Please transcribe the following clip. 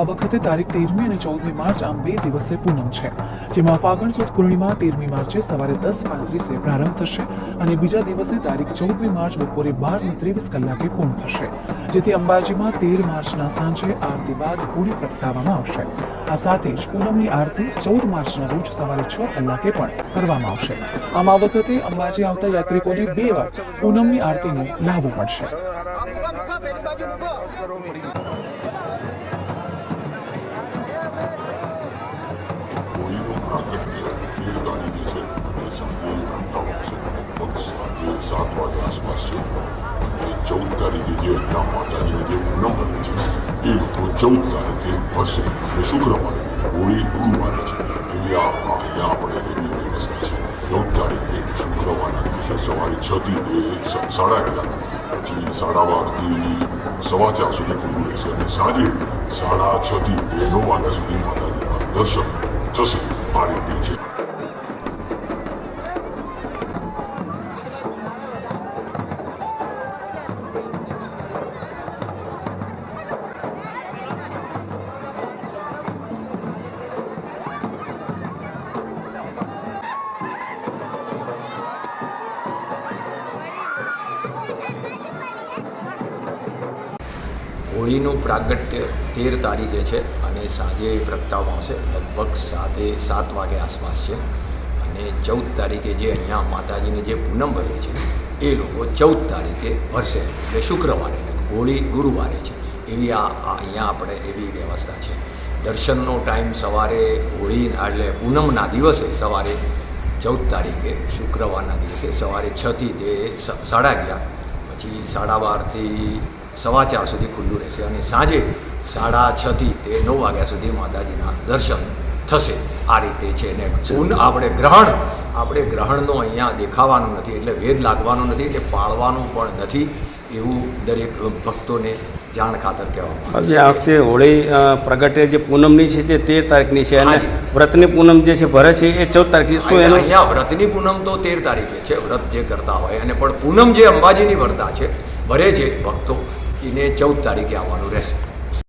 આ વખતે તારીખ તેરમી અને ચૌદમી માર્ચ આમ બે દિવસે પૂનમ છે. જેમાં ફાગણ સુદ પૂર્ણિમા તેરમી માર્ચે સવારે દસ પાંત્રીસે પ્રારંભ થશે અને બીજા દિવસે તારીખ ચૌદમી માર્ચ બપોરે બાર ને ત્રેવીસ કલાકે પૂર્ણ થશે. જેથી અંબાજીમાં તેર માર્ચના સાંજે આરતી બાદ પૂરી પ્રગટાવવામાં આવશે. આ સાથે જ પૂનમની આરતી ચૌદ માર્ચના રોજ સવારે છ કલાકે પણ કરવામાં આવશે. આમ આ વખતે અંબાજી આવતા યાત્રિકોને બે વાર પૂનમની આરતીનો લાભ પડશે. પ્રાગટ્ય તેર છે અને સાંજે સાત વાગે આસપાસ છે અને ચૌદ તારીખે જે અહીંયા માતાજીને જે પૂનમ બને છે એ લોકો ચૌદ તારીખે ભરશે અને શુક્રવારે હોળી ગુરુવારે છે એવી આ અહીંયા આપણે એવી વ્યવસ્થા ચૌદ તારીખે શુક્રવારના દિવસે સવારે છ થી સાડા અગિયાર પછી સાડા બારથી સવા ચાર સુધી ખુલ્લું રહેશે અને સાંજે સાડા છ થી બે નવ વાગ્યા સુધી માતાજીના દર્શન થશે આ રીતે છે હોળીનું પ્રાગટ્ય તેર તારીખે છે અને સાંજે પ્રગટાવવામાં આવશે. લગભગ સાતે, સાત વાગે આસપાસ છે. અને ચૌદ તારીખે જે અહીંયા માતાજીની જે પૂનમ ભરે છે એ લોકો ચૌદ તારીખે ભરશે. એટલે શુક્રવારે હોળી ગુરુવારે છે. એવી આ અહીંયા આપણે એવી વ્યવસ્થા છે. દર્શનનો ટાઈમ સવારે હોળી, એટલે પૂનમના દિવસે સવારે ચૌદ તારીખે, શુક્રવારના દિવસે સવારે છથી તે સાડા અગિયાર પછી સાડા બારથી સવા ચાર સુધી ખુલ્લું રહેશે અને સાંજે સાડા છથી તે નવ વાગ્યા સુધી માતાજીના દર્શન થશે. આ રીતે છે ને પૂન આપણે ગ્રહણ, આપણે ગ્રહણનો અહીંયા દેખાવાનું નથી, એટલે વેદ લાગવાનો નથી, એટલે પાળવાનું પણ નથી. એવું દરેક ભક્તોને જાણ ખાતર કહેવામાં જે આ વખતે હોળી પ્રગટે જે પૂનમની છે જે તેર તારીખની છે અને વ્રતની પૂનમ જે છે ભરે છે એ ચૌદ તારીખની. શું એનો? અહીંયા વ્રતની પૂનમ તો તેર તારીખે છે વ્રત જે કરતા હોય અને પણ પૂનમ જે અંબાજીની વરતા છે ભરે છે ભક્તો એને ચૌદ તારીખે આવવાનું રહેશે.